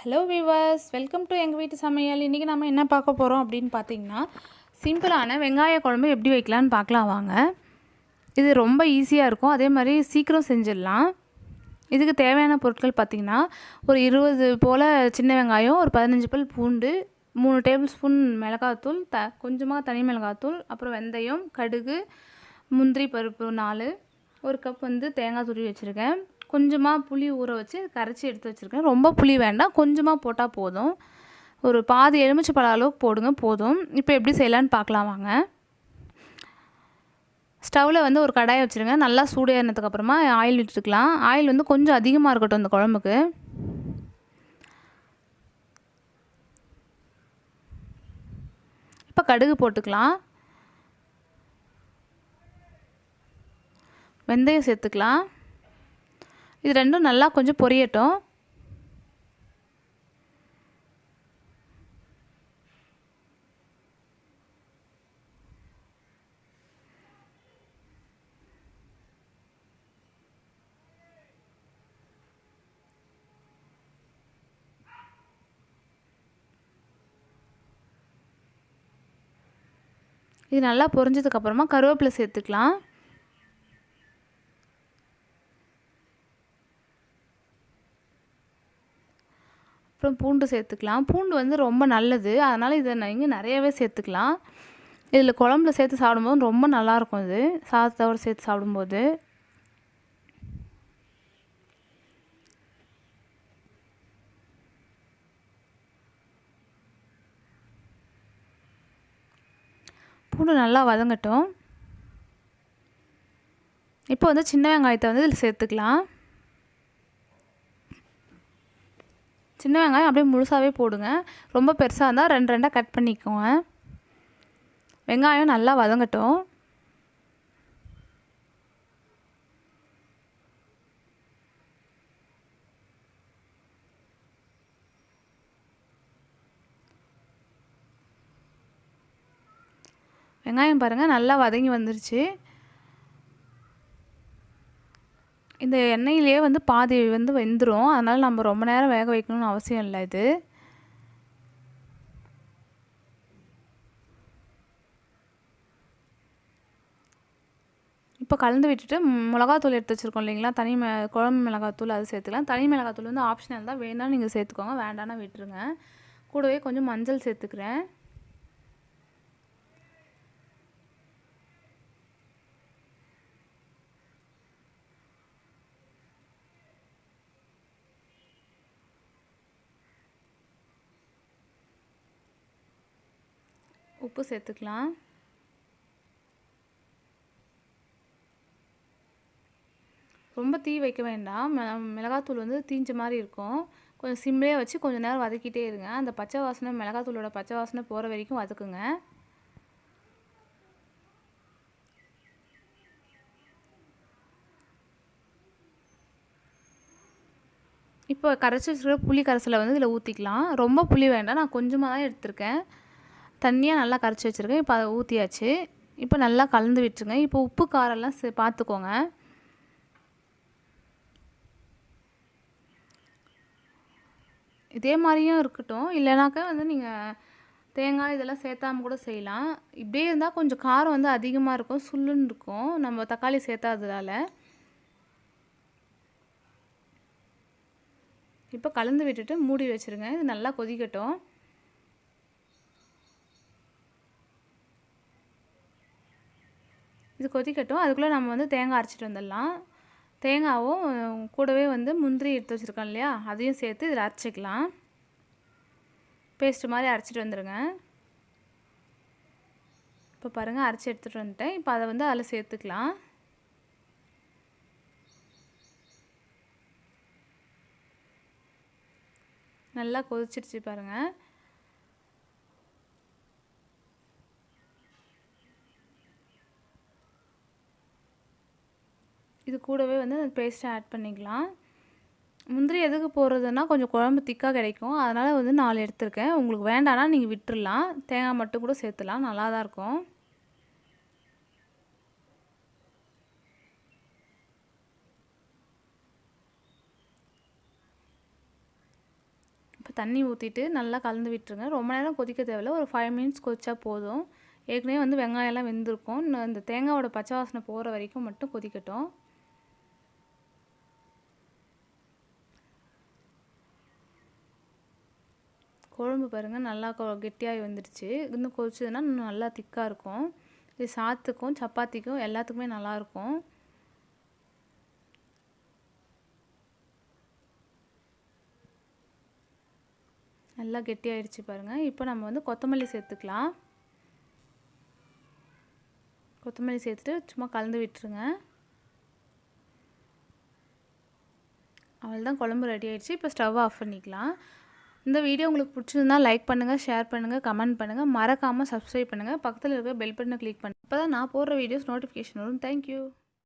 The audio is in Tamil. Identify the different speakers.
Speaker 1: ஹலோ விவர்ஸ் வெல்கம் டு எங்கள் வீட்டு சமையல் இன்றைக்கி நம்ம என்ன பார்க்க போகிறோம் அப்படின்னு பார்த்தீங்கன்னா சிம்பிளான வெங்காய குழம்பு எப்படி வைக்கலான்னு பார்க்கலாம் வாங்க இது ரொம்ப ஈஸியாக இருக்கும் அதே மாதிரி சீக்கிரம் செஞ்சிடலாம் இதுக்கு தேவையான பொருட்கள் பார்த்திங்கன்னா ஒரு இருபது போல் சின்ன வெங்காயம் ஒரு பதினஞ்சு பல் பூண்டு மூணு டேபிள் ஸ்பூன் மிளகாத்தூள் த கொஞ்சமாக தனி மிளகாத்தூள் அப்புறம் வெந்தயம் கடுகு முந்திரி பருப்பு நாலு ஒரு கப் வந்து தேங்காய் துருவி வச்சுருக்கேன். கொஞ்சமாக புளி ஊற வச்சு கரைச்சி எடுத்து வச்சுருக்கேன். ரொம்ப புளி வேண்டாம். கொஞ்சமாக போட்டால் போதும். ஒரு பாதி எலுமிச்சை பழ அளவுக்கு போடுங்க போதும். இப்போ எப்படி செய்யலான்னு பார்க்கலாம் வாங்க. ஸ்டவ்வில் வந்து ஒரு கடாயை வச்சுருங்க. நல்லா சூடு ஏறினதுக்கப்புறமா ஆயில் விட்டுக்கலாம் ஆயில் வந்து கொஞ்சம் அதிகமாக இருக்கட்டும் இந்த குழம்புக்கு. இப்போ கடுகு போட்டுக்கலாம். வெந்தயம் சேர்த்துக்கலாம். இது ரெண்டும் நல்லா கொஞ்சம் பொரியட்டும். இது நல்லா பொரிஞ்சதுக்கப்புறமா கருவேப்பிலை சேர்த்துக்கலாம். அப்புறம் பூண்டு சேர்த்துக்கலாம். பூண்டு வந்து ரொம்ப நல்லது. அதனால் இதை நீங்கள் நிறையவே சேர்த்துக்கலாம். இதில் குழம்புல சேர்த்து சாப்பிடும்போது ரொம்ப நல்லாயிருக்கும் இது. சாதத்தோடு சேர்த்து சாப்பிடும்போது. பூண்டு நல்லா வதங்கட்டும். இப்போ வந்து சின்ன வெங்காயத்தை வந்து இதில் சேர்த்துக்கலாம். சின்ன வெங்காயம் அப்படியே முழுசாகவே போடுங்க. ரொம்ப பெருசாக இருந்தால் ரெண்டு ரெண்டாக கட் பண்ணிக்கோங்க. வெங்காயம் நல்லா வதங்கட்டும். வெங்காயம் பாருங்கள் நல்லா வதங்கி வந்துருச்சு. இந்த எண்ணெயிலே வந்து பாதி வந்து வெந்துடும் அதனால் நம்ம ரொம்ப நேரம் வேக வைக்கணும்னு அவசியம் இல்லை இது. இப்போ கலந்து விட்டுட்டு மிளகாத்தூள் எடுத்து வச்சுருக்கோம் இல்லைங்களா? தனி ம குழம்பு மிளகாத்தூள் அது சேர்த்துக்கலாம். தனி மிளகாத்தூள் வந்து ஆப்ஷனல் தான். வேணால் நீங்கள் சேர்த்துக்கோங்க. வேண்டாம்னா விட்டுருங்க. கூடவே கொஞ்சம் மஞ்சள் சேர்த்துக்கிறேன். உப்பு சேர்த்துக்கலாம். ரொம்ப தீ வைக்க வேண்டாம். மிளகாத்தூள் வந்து தீஞ்ச மாதிரி இருக்கும். கொஞ்சம் சிம்லேயே வச்சு கொஞ்சம் நேரம் வதக்கிட்டே இருங்க. அந்த பச்சை வாசனை மிளகாத்தூளோட பச்சை வாசனை போகிற வரைக்கும் வதக்குங்க. இப்போ கரைச்சி வச்சுருக்க புளி கரைசலை வந்து இதில் ஊற்றிக்கலாம் ரொம்ப புளி வேண்டாம். நான் கொஞ்சமாக தான் எடுத்திருக்கேன். தண்ணியாக நல்லா கரைச்சி வச்சுருக்கேன். இப்போ அதை ஊற்றியாச்சு இப்போ நல்லா கலந்து விட்டுருங்க. இப்போ உப்பு காரெல்லாம் சே பார்த்துக்கோங்க இதே மாதிரியும் இருக்கட்டும். இல்லைனாக்கா வந்து நீங்கள் தேங்காய் இதெல்லாம் சேர்த்தாம கூட செய்யலாம். இப்படியே இருந்தால் கொஞ்சம் காரம் வந்து அதிகமாக இருக்கும். சுல்லுன்னு இருக்கும். நம்ம தக்காளி சேர்த்தாததால். இப்போ கலந்து விட்டுட்டு மூடி வச்சுருங்க. இது நல்லா கொதிக்கட்டும். இது கொதிக்கட்டும். அதுக்குள்ளே நம்ம வந்து தேங்காய் அரைச்சிட்டு வந்துடலாம். தேங்காவும் கூடவே வந்து முந்திரி எடுத்து வச்சுருக்கோம் இல்லையா? அதையும் சேர்த்து இதில் அரைச்சிக்கலாம். பேஸ்ட்டு மாதிரி அரைச்சிட்டு வந்துடுங்க இப்போ பாருங்கள் அரைச்சி எடுத்துகிட்டு வந்துட்டேன். இப்போ அதை வந்து அதில் சேர்த்துக்கலாம். நல்லா கொதிச்சிடுச்சு பாருங்கள் இது கூடவே வந்து அந்த பேஸ்ட்டை ஆட் பண்ணிக்கலாம். முந்திரி எதுக்கு போடுறதுன்னா கொஞ்சம் குழம்பு திக்காக கிடைக்கும். அதனால் வந்து நாலு எடுத்திருக்கேன். உங்களுக்கு வேண்டானா நீங்கள் விட்டுடலாம் தேங்காய் மட்டும் கூட சேர்த்துலாம். நல்லா தான் இருக்கும். இப்போ தண்ணி ஊற்றிட்டு நல்லா கலந்து விட்டுருங்க. ரொம்ப நேரம் கொதிக்க தேவையில்ல. ஒரு ஃபைவ் மினிட்ஸ் கொதிச்சா போதும். ஏற்கனவே வந்து வெங்காயம்லாம் வெந்திருக்கும். இன்னும் இந்த தேங்காவோட பச்சை வாசனை போகிற வரைக்கும் மட்டும் கொதிக்கட்டும். குழம்பு பாருங்கள் நல்லா கொ கெட்டியாகி வந்துடுச்சு. இன்னும் கொதிச்சதுன்னா இன்னும் நல்லா திக்காக இருக்கும். இது சாத்துக்கும் சப்பாத்திக்கும் எல்லாத்துக்குமே நல்லாயிருக்கும் நல்லா கெட்டியாயிடுச்சு பாருங்கள் இப்போ நம்ம வந்து கொத்தமல்லி சேர்த்துக்கலாம். கொத்தமல்லி சேர்த்துட்டு சும்மா கலந்து விட்டுருங்க. அவ்வளோதான் குழம்பு ரெடி ஆயிடுச்சு. இப்போ ஸ்டவ் ஆஃப் பண்ணிக்கலாம். இந்த வீடியோ உங்களுக்கு பிடிச்சிருந்தா லைக் பண்ணுங்கள் ஷேர் பண்ணுங்கள் கமெண்ட் பண்ணுங்கள் மறக்காமல் சப்ஸ்கிரைப் பண்ணுங்கள் பக்கத்தில் இருக்க பெல் பட்டனை கிளிக் பண்ணுங்கள் அப்போ தான் நான் போடுற வீடியோஸ் நோட்டிஃபிகேஷன் வரும். தேங்க்யூ